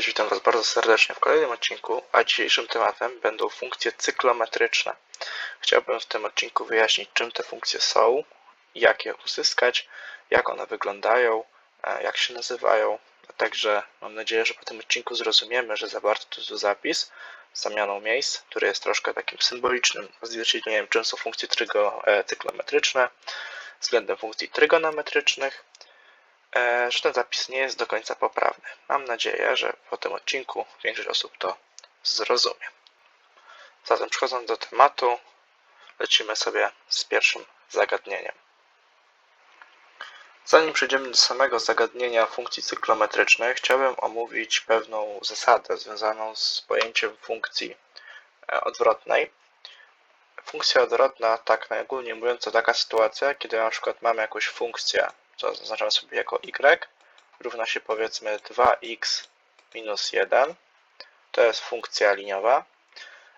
Cześć, witam Was bardzo serdecznie w kolejnym odcinku, a dzisiejszym tematem będą funkcje cyklometryczne. Chciałbym w tym odcinku wyjaśnić, czym te funkcje są, jak je uzyskać, jak one wyglądają, e, jak się nazywają. A także mam nadzieję, że po tym odcinku zrozumiemy, że zawarto tu zapis z zamianą miejsc, który jest troszkę takim symbolicznym odzwierciedleniem, czym są funkcje trygo, e, cyklometryczne względem funkcji trygonometrycznych że ten zapis nie jest do końca poprawny. Mam nadzieję, że po tym odcinku większość osób to zrozumie. Zatem przechodząc do tematu, lecimy sobie z pierwszym zagadnieniem. Zanim przejdziemy do samego zagadnienia funkcji cyklometrycznych, chciałbym omówić pewną zasadę związaną z pojęciem funkcji e, odwrotnej. Funkcja odwrotna, tak najogólniej mówiąc, to taka sytuacja, kiedy na przykład mamy jakąś funkcję co zaznaczamy sobie jako y, równa się powiedzmy 2x minus 1. To jest funkcja liniowa.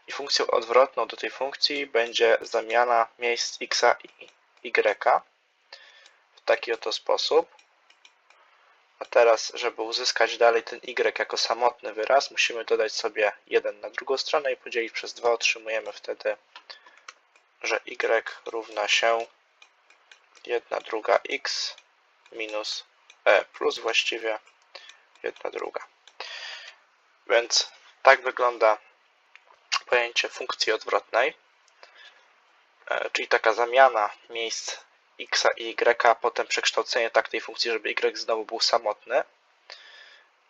I funkcją odwrotną do tej funkcji będzie zamiana miejsc x i y w taki oto sposób. A teraz, żeby uzyskać dalej ten y jako samotny wyraz, musimy dodać sobie 1 na drugą stronę i podzielić przez 2. Otrzymujemy wtedy, że y równa się 1 druga x minus e plus właściwie jedna druga. Więc tak wygląda pojęcie funkcji odwrotnej, e, czyli taka zamiana miejsc x i y, a potem przekształcenie tak tej funkcji, żeby y znowu był samotny.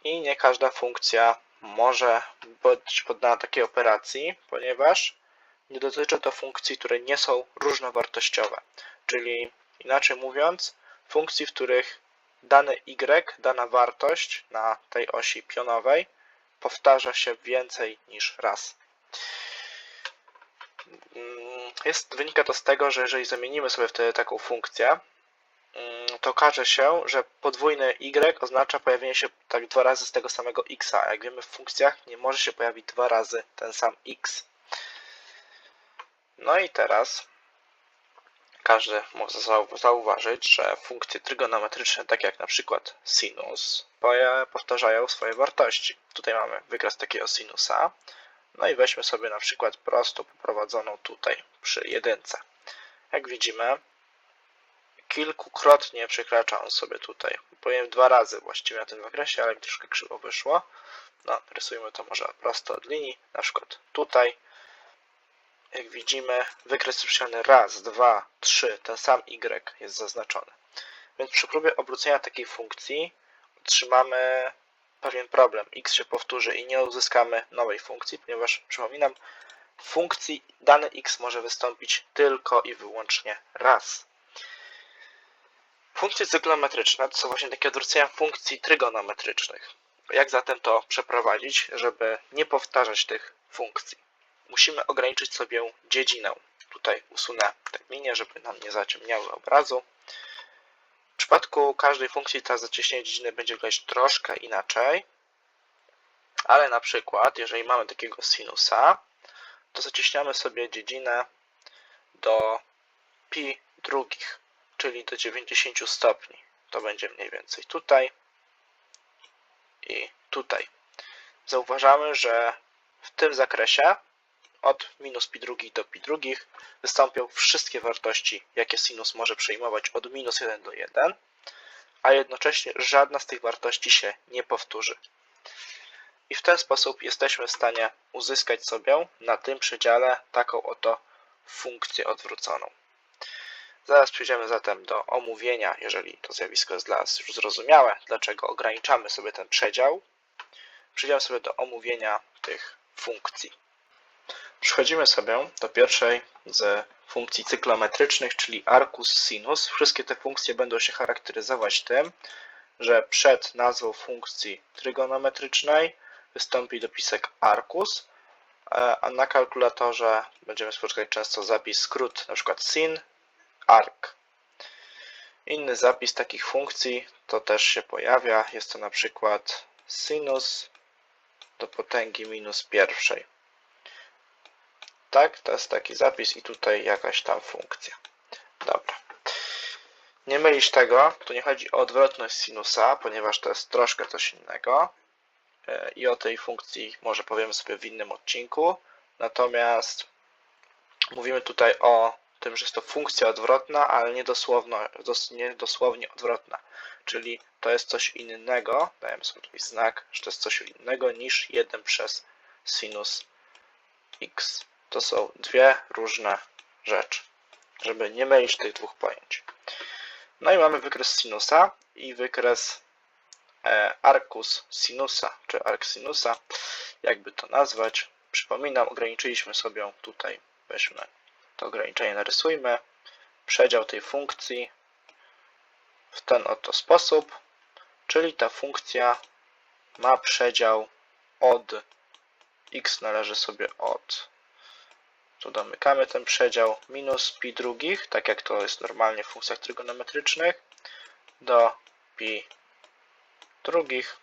I nie każda funkcja może być poddana takiej operacji, ponieważ nie dotyczy to funkcji, które nie są różnowartościowe. Czyli inaczej mówiąc, funkcji, w których dane y, dana wartość na tej osi pionowej powtarza się więcej niż raz. Mm, jest, wynika to z tego, że jeżeli zamienimy sobie wtedy taką funkcję, mm, to okaże się, że podwójne y oznacza pojawienie się tak dwa razy z tego samego x. A jak wiemy w funkcjach nie może się pojawić dwa razy ten sam x. No i teraz każdy może zauważyć, że funkcje trygonometryczne, takie jak na przykład sinus, powtarzają swoje wartości. Tutaj mamy wykres takiego sinusa. No i weźmy sobie na przykład prosto poprowadzoną tutaj przy jedynce. Jak widzimy, kilkukrotnie przekracza on sobie tutaj. Powiem dwa razy właściwie na tym wykresie, ale mi troszkę krzywo wyszło. No, rysujmy to może prosto od linii, na przykład tutaj jak widzimy, wykres przypisany raz, dwa, trzy, ten sam y jest zaznaczony. Więc przy próbie obrócenia takiej funkcji otrzymamy pewien problem. x się powtórzy i nie uzyskamy nowej funkcji, ponieważ, przypominam, w funkcji dany x może wystąpić tylko i wyłącznie raz. Funkcje cyklometryczne to są właśnie takie odwrócenia funkcji trygonometrycznych. Jak zatem to przeprowadzić, żeby nie powtarzać tych funkcji? Musimy ograniczyć sobie dziedzinę. Tutaj usunę tę linię, żeby nam nie zaciemniały obrazu. W przypadku każdej funkcji ta zacieśnienie dziedziny będzie wyglądać troszkę inaczej, ale na przykład, jeżeli mamy takiego sinusa, to zacieśniamy sobie dziedzinę do pi drugich, czyli do 90 stopni. To będzie mniej więcej tutaj i tutaj. Zauważamy, że w tym zakresie od minus pi drugich do pi drugich wystąpią wszystkie wartości, jakie sinus może przyjmować od minus 1 do 1, a jednocześnie żadna z tych wartości się nie powtórzy. I w ten sposób jesteśmy w stanie uzyskać sobie na tym przedziale taką oto funkcję odwróconą. Zaraz przejdziemy zatem do omówienia, jeżeli to zjawisko jest dla nas już zrozumiałe, dlaczego ograniczamy sobie ten przedział. Przejdziemy sobie do omówienia tych funkcji. Przechodzimy sobie do pierwszej z funkcji cyklometrycznych, czyli arcus sinus. Wszystkie te funkcje będą się charakteryzować tym, że przed nazwą funkcji trygonometrycznej wystąpi dopisek arcus, a na kalkulatorze będziemy spotykać często zapis skrót, np. sin, arc. Inny zapis takich funkcji to też się pojawia, jest to na przykład sinus do potęgi minus pierwszej. Tak, to jest taki zapis i tutaj jakaś tam funkcja. Dobra. Nie mylić tego, tu nie chodzi o odwrotność sinusa, ponieważ to jest troszkę coś innego. e, i o tej funkcji może powiemy sobie w innym odcinku. Natomiast mówimy tutaj o tym, że jest to funkcja odwrotna, ale nie dosłownie odwrotna. Czyli to jest coś innego, dajemy sobie tutaj znak, że to jest coś innego niż 1 przez sinus x. To są dwie różne rzeczy, żeby nie mylić tych dwóch pojęć. No i mamy wykres sinusa i wykres e, arcus sinusa, czy arc sinusa, jakby to nazwać. Przypominam, ograniczyliśmy sobie tutaj, weźmy to ograniczenie, narysujmy, przedział tej funkcji w ten oto sposób, czyli ta funkcja ma przedział od x należy sobie od tu domykamy ten przedział minus pi drugich, tak jak to jest normalnie w funkcjach trygonometrycznych, do pi drugich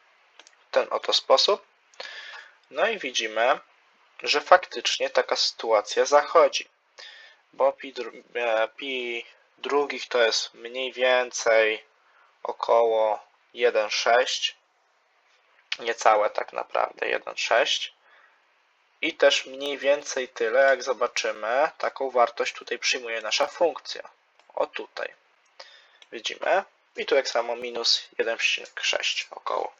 w ten oto sposób. No i widzimy, że faktycznie taka sytuacja zachodzi, bo pi, dru- e, pi drugich to jest mniej więcej około 1,6, niecałe tak naprawdę 1,6 i też mniej więcej tyle, jak zobaczymy, taką wartość tutaj przyjmuje nasza funkcja. O tutaj. Widzimy. I tu jak samo minus 1,6 około.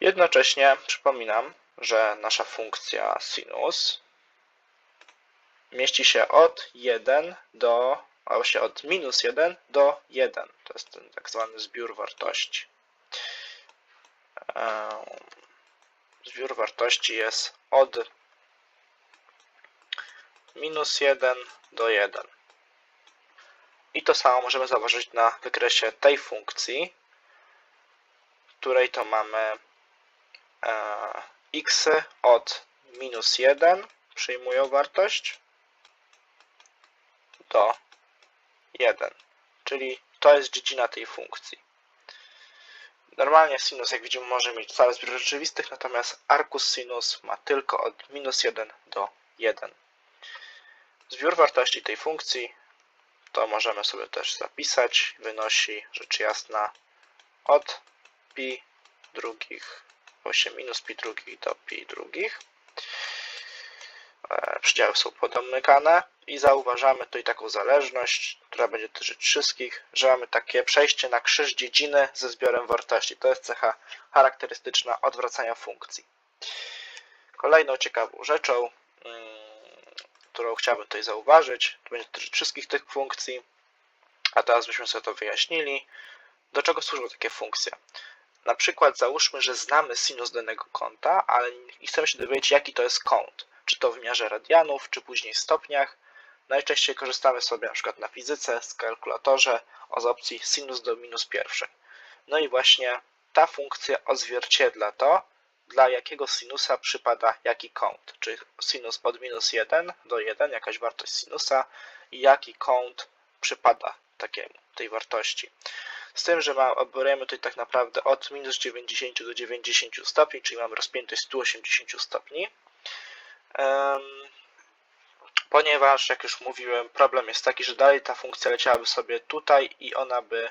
Jednocześnie przypominam, że nasza funkcja sinus mieści się od 1 do, a właściwie od minus 1 do 1. To jest ten tak zwany zbiór wartości. Zbiór wartości jest od minus 1 do 1. I to samo możemy zauważyć na wykresie tej funkcji, której to mamy e, x od minus 1 przyjmują wartość do 1. Czyli to jest dziedzina tej funkcji. Normalnie sinus, jak widzimy, może mieć cały zbiór rzeczywistych, natomiast arcus sinus ma tylko od minus 1 do 1. Zbiór wartości tej funkcji to możemy sobie też zapisać. Wynosi rzecz jasna od pi drugich, właśnie minus pi drugich do pi drugich. E, Przydziały są podomykane i zauważamy tutaj taką zależność, która będzie dotyczyć wszystkich, że mamy takie przejście na krzyż dziedziny ze zbiorem wartości. To jest cecha charakterystyczna odwracania funkcji. Kolejną ciekawą rzeczą, mm, którą chciałbym tutaj zauważyć, to będzie dotyczyć wszystkich tych funkcji, a teraz byśmy sobie to wyjaśnili. Do czego służą takie funkcje? Na przykład załóżmy, że znamy sinus danego kąta, ale i chcemy się dowiedzieć, jaki to jest kąt. Czy to w wymiarze radianów, czy później stopniach. Najczęściej korzystamy sobie na przykład na fizyce, z kalkulatorze z opcji sinus do minus pierwszej. No i właśnie ta funkcja odzwierciedla to, dla jakiego sinusa przypada jaki kąt. Czy sinus od minus 1 do 1, jakaś wartość sinusa i jaki kąt przypada takiemu, tej wartości. Z tym, że ma, operujemy tutaj tak naprawdę od minus 90 do 90 stopni, czyli mamy rozpiętość 180 stopni. Ponieważ, jak już mówiłem, problem jest taki, że dalej ta funkcja leciałaby sobie tutaj i ona by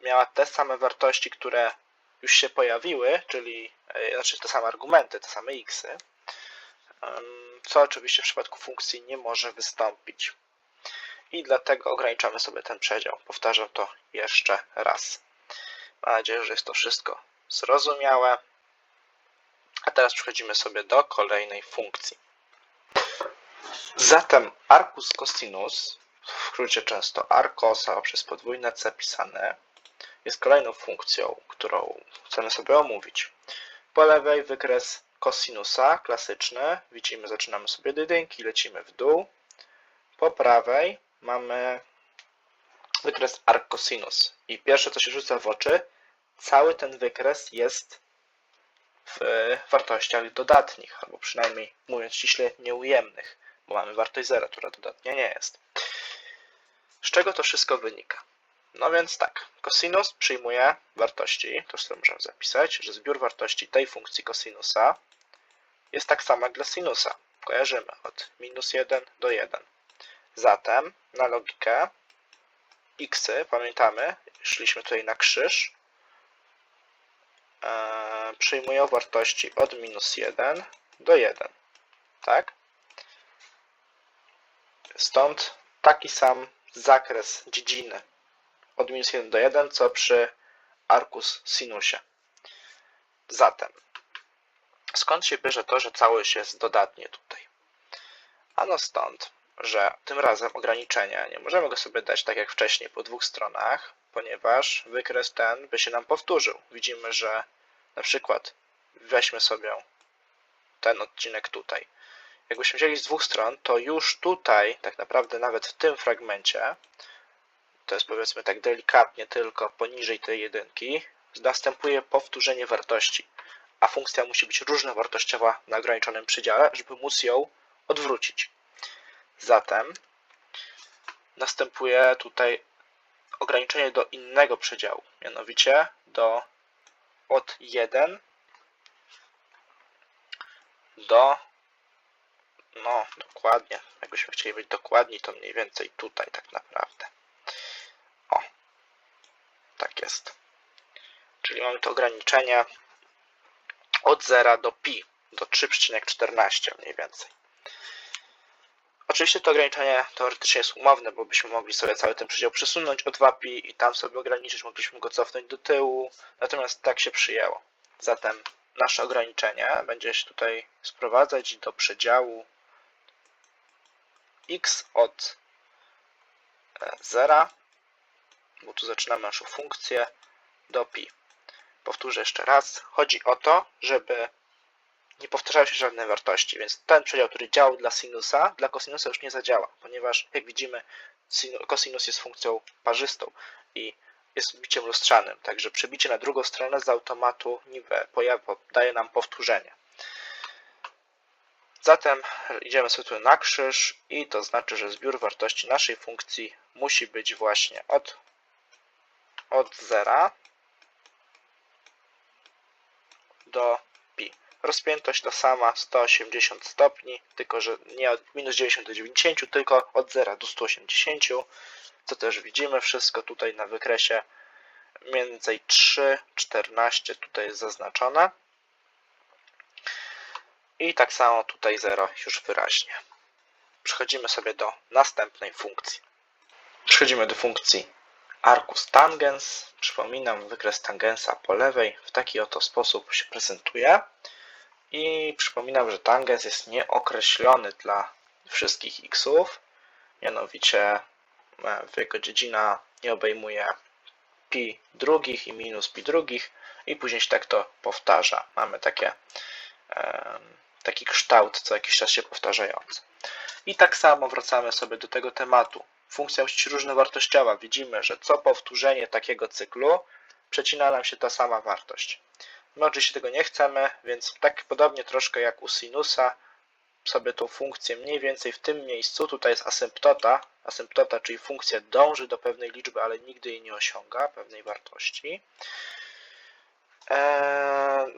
miała te same wartości, które już się pojawiły, czyli e, znaczy te same argumenty, te same xy, co oczywiście w przypadku funkcji nie może wystąpić. I dlatego ograniczamy sobie ten przedział. Powtarzam to jeszcze raz. Mam nadzieję, że jest to wszystko zrozumiałe. A teraz przechodzimy sobie do kolejnej funkcji. Zatem arcus cosinus, w skrócie często arcosa przez podwójne c pisane, jest kolejną funkcją, którą chcemy sobie omówić. Po lewej wykres kosinusa klasyczny. Widzimy, zaczynamy sobie od jedynki, lecimy w dół. Po prawej mamy wykres arccosinus. I pierwsze, co się rzuca w oczy, cały ten wykres jest w wartościach dodatnich, albo przynajmniej mówiąc ściśle nieujemnych, bo mamy wartość 0, która dodatnia nie jest. Z czego to wszystko wynika? No więc tak, cosinus przyjmuje wartości, to sobie możemy zapisać, że zbiór wartości tej funkcji cosinusa jest tak samo jak dla sinusa. Kojarzymy od minus 1 do 1. Zatem na logikę x, pamiętamy, szliśmy tutaj na krzyż, e, przyjmują wartości od minus 1 do 1. Tak? Stąd taki sam zakres dziedziny od minus 1 do 1, co przy arcus sinusie. Zatem, skąd się bierze to, że całość jest dodatnie tutaj? Ano stąd, że tym razem ograniczenia nie możemy go sobie dać tak jak wcześniej po dwóch stronach, ponieważ wykres ten by się nam powtórzył. Widzimy, że na przykład weźmy sobie ten odcinek tutaj. Jakbyśmy wzięli z dwóch stron, to już tutaj, tak naprawdę nawet w tym fragmencie, to jest powiedzmy tak delikatnie tylko poniżej tej jedynki, następuje powtórzenie wartości, a funkcja musi być różnowartościowa na ograniczonym przedziale, żeby móc ją odwrócić. Zatem następuje tutaj ograniczenie do innego przedziału, mianowicie do od 1 do no dokładnie, jakbyśmy chcieli być dokładni, to mniej więcej tutaj tak naprawdę. O, tak jest. Czyli mamy to ograniczenie od 0 do pi, do 3,14 mniej więcej. Oczywiście to ograniczenie teoretycznie jest umowne, bo byśmy mogli sobie cały ten przedział przesunąć o 2pi i tam sobie ograniczyć, mogliśmy go cofnąć do tyłu, natomiast tak się przyjęło. Zatem nasze ograniczenie będzie się tutaj sprowadzać do przedziału x od 0, bo tu zaczynamy naszą funkcję, do pi. Powtórzę jeszcze raz. Chodzi o to, żeby nie powtarzały się żadne wartości, więc ten przedział, który działał dla sinusa, dla kosinusa już nie zadziała, ponieważ jak widzimy, kosinus jest funkcją parzystą i jest biciem lustrzanym, także przebicie na drugą stronę z automatu niby daje nam powtórzenie. Zatem idziemy sobie tu na krzyż i to znaczy, że zbiór wartości naszej funkcji musi być właśnie od, od 0 do. Rozpiętość ta sama 180 stopni, tylko że nie od minus 90 do 90, tylko od 0 do 180, co też widzimy wszystko tutaj na wykresie mniej więcej 3, 14 tutaj jest zaznaczone. I tak samo tutaj 0 już wyraźnie. Przechodzimy sobie do następnej funkcji. Przechodzimy do funkcji arcus tangens. Przypominam, wykres tangensa po lewej w taki oto sposób się prezentuje. I przypominam, że tangens jest nieokreślony dla wszystkich xów. Mianowicie e, jego dziedzina nie obejmuje pi drugich i minus pi drugich i później się tak to powtarza. Mamy takie, taki kształt co jakiś czas się powtarzający. I tak samo wracamy sobie do tego tematu. Funkcja musi być różnowartościowa. Widzimy, że co powtórzenie takiego cyklu przecina nam się ta sama wartość. My oczywiście tego nie chcemy, więc tak podobnie troszkę jak u sinusa sobie tą funkcję mniej więcej w tym miejscu, tutaj jest asymptota, asymptota, czyli funkcja dąży do pewnej liczby, ale nigdy jej nie osiąga, pewnej wartości, eee,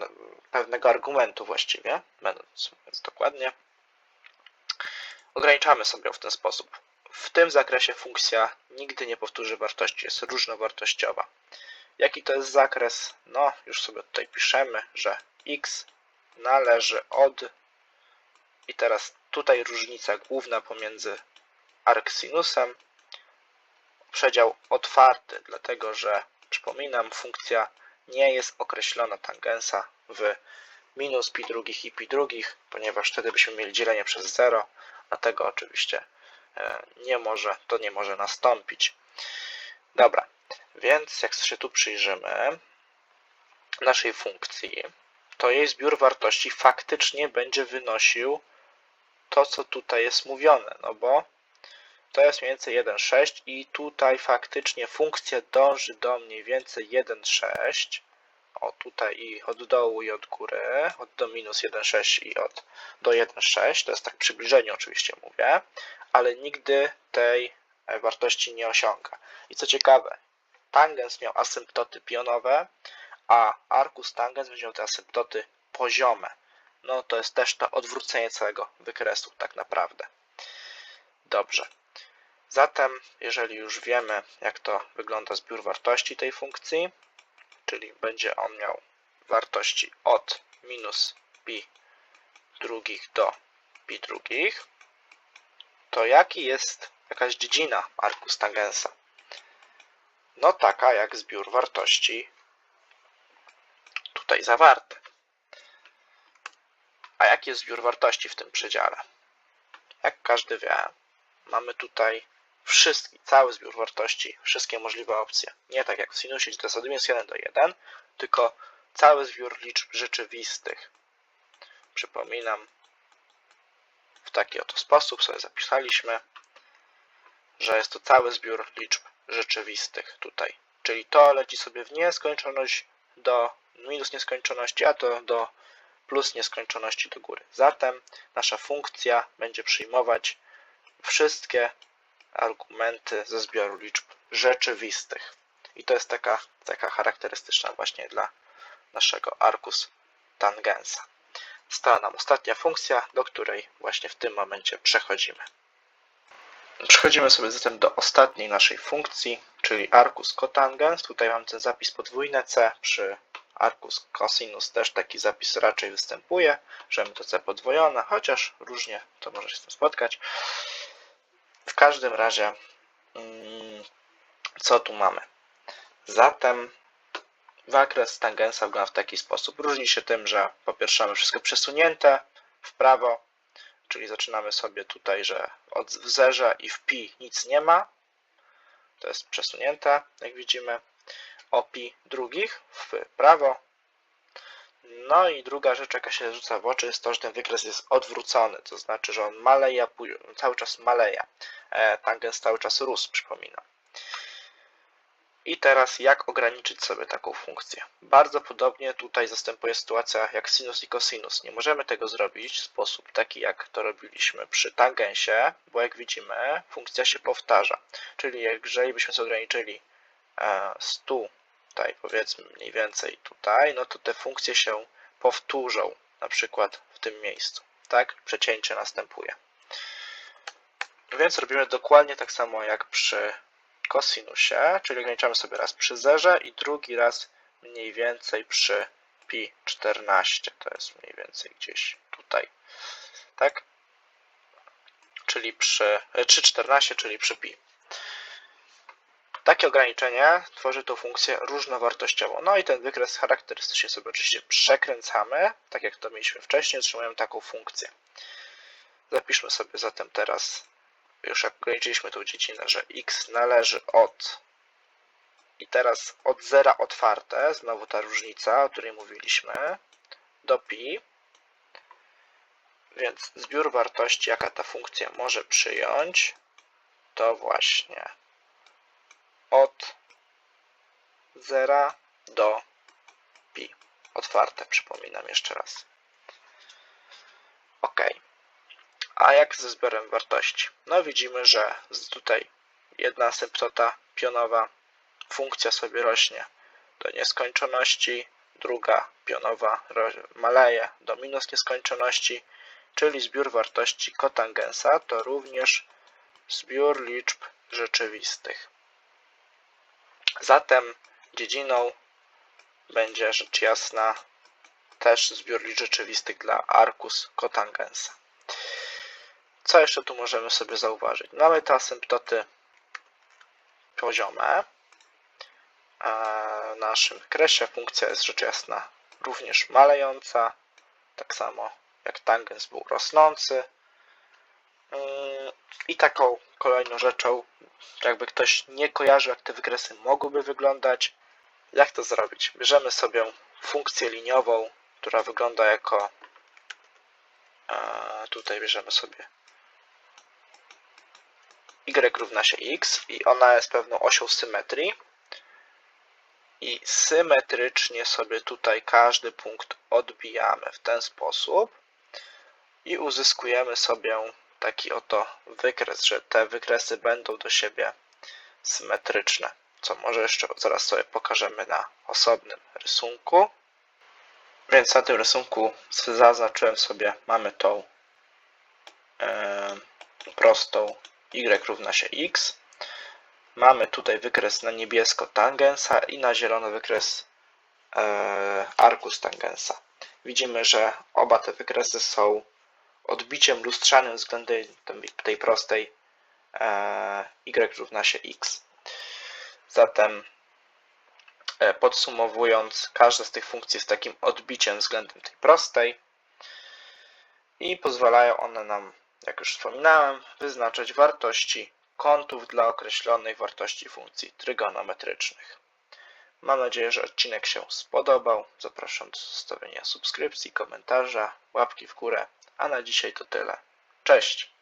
pewnego argumentu właściwie, będąc dokładnie, ograniczamy sobie w ten sposób. W tym zakresie funkcja nigdy nie powtórzy wartości, jest różnowartościowa. Jaki to jest zakres? No, już sobie tutaj piszemy, że x należy od i teraz tutaj różnica główna pomiędzy arcsinusem, przedział otwarty, dlatego że, przypominam, funkcja nie jest określona tangensa w minus pi drugich i pi drugich, ponieważ wtedy byśmy mieli dzielenie przez 0, a tego oczywiście e, nie może, to nie może nastąpić. Dobra, więc jak się tu przyjrzymy naszej funkcji, to jej zbiór wartości faktycznie będzie wynosił to, co tutaj jest mówione, no bo to jest mniej więcej 1,6 i tutaj faktycznie funkcja dąży do mniej więcej 1,6 o tutaj i od dołu i od góry, od do minus 1,6 i od do 1,6, to jest tak przybliżenie oczywiście mówię, ale nigdy tej wartości nie osiąga. I co ciekawe, tangens miał asymptoty pionowe, a arcus tangens będzie miał te asymptoty poziome. No to jest też to odwrócenie całego wykresu tak naprawdę. Dobrze. Zatem, jeżeli już wiemy, jak to wygląda zbiór wartości tej funkcji, czyli będzie on miał wartości od minus pi drugich do pi drugich, to jaki jest jakaś dziedzina arkus tangensa? No taka jak zbiór wartości tutaj zawarte. A jaki jest zbiór wartości w tym przedziale? Jak każdy wie, mamy tutaj wszystki, cały zbiór wartości, wszystkie możliwe opcje. Nie tak jak w sinusie, gdzie od minus 1 do 1, tylko cały zbiór liczb rzeczywistych. Przypominam, w taki oto sposób sobie zapisaliśmy, że jest to cały zbiór liczb rzeczywistych tutaj. Czyli to leci sobie w nieskończoność do minus nieskończoności, a to do plus nieskończoności do góry. Zatem nasza funkcja będzie przyjmować wszystkie argumenty ze zbioru liczb rzeczywistych. I to jest taka taka charakterystyczna właśnie dla naszego arkus tangensa. Stała nam ostatnia funkcja, do której właśnie w tym momencie przechodzimy. Przechodzimy sobie zatem do ostatniej naszej funkcji, czyli arcus cotangens. Tutaj mam ten zapis podwójne c, przy arcus cosinus też taki zapis raczej występuje, że mamy to c podwojone, chociaż różnie to może się z tym spotkać. W każdym razie, mm, co tu mamy? Zatem zakres tangensa wygląda w taki sposób. Różni się tym, że po pierwsze mamy wszystko przesunięte w prawo, czyli zaczynamy sobie tutaj, że od w zerze i w pi nic nie ma. To jest przesunięte, jak widzimy. O pi drugich w prawo. No i druga rzecz, jaka się rzuca w oczy, jest to, że ten wykres jest odwrócony, to znaczy, że on maleje, cały czas maleje. E, tangens cały czas rósł, przypominam. I teraz jak ograniczyć sobie taką funkcję? Bardzo podobnie tutaj zastępuje sytuacja jak sinus i cosinus. Nie możemy tego zrobić w sposób taki jak to robiliśmy przy tangensie, bo jak widzimy funkcja się powtarza. Czyli jeżeli byśmy sobie ograniczyli 100 e, tutaj powiedzmy mniej więcej tutaj, no to te funkcje się powtórzą na przykład w tym miejscu. Tak? Przecięcie następuje. Więc robimy dokładnie tak samo jak przy kosinusie, czyli ograniczamy sobie raz przy zerze i drugi raz mniej więcej przy pi 14. To jest mniej więcej gdzieś tutaj. Tak? Czyli przy 3,14, czyli przy pi. Takie ograniczenie tworzy tą funkcję różnowartościową. No i ten wykres charakterystycznie sobie oczywiście przekręcamy, tak jak to mieliśmy wcześniej, otrzymujemy taką funkcję. Zapiszmy sobie zatem teraz już jak ograniczyliśmy tą dziedzinę, że x należy od i teraz od zera otwarte, znowu ta różnica, o której mówiliśmy, do pi. Więc zbiór wartości, jaka ta funkcja może przyjąć, to właśnie od zera do pi. Otwarte, przypominam jeszcze raz. OK. A jak ze zbiorem wartości? No widzimy, że tutaj jedna asymptota pionowa funkcja sobie rośnie do nieskończoności, druga pionowa maleje do minus nieskończoności, czyli zbiór wartości kotangensa to również zbiór liczb rzeczywistych. Zatem dziedziną będzie rzecz jasna też zbiór liczb rzeczywistych dla arkus kotangensa. Co jeszcze tu możemy sobie zauważyć? Mamy te asymptoty poziome. W naszym kresie funkcja jest rzecz jasna również malejąca, tak samo jak tangens był rosnący. I taką kolejną rzeczą, jakby ktoś nie kojarzył, jak te wykresy mogłyby wyglądać, jak to zrobić? Bierzemy sobie funkcję liniową, która wygląda jako tutaj bierzemy sobie y równa się x i ona jest pewną osią symetrii. I symetrycznie sobie tutaj każdy punkt odbijamy w ten sposób i uzyskujemy sobie taki oto wykres, że te wykresy będą do siebie symetryczne, co może jeszcze zaraz sobie pokażemy na osobnym rysunku. Więc na tym rysunku zaznaczyłem sobie, mamy tą e, prostą y równa się x. Mamy tutaj wykres na niebiesko tangensa i na zielono wykres e, tangensa. Widzimy, że oba te wykresy są odbiciem lustrzanym względem tej- tej prostej e, y równa się x. Zatem e, podsumowując, każda z tych funkcji jest takim odbiciem względem tej prostej i pozwalają one nam, jak już wspominałem, wyznaczać wartości kątów dla określonej wartości funkcji trygonometrycznych. Mam nadzieję, że odcinek się spodobał. Zapraszam do zostawienia subskrypcji, komentarza, łapki w górę. A na dzisiaj to tyle. Cześć!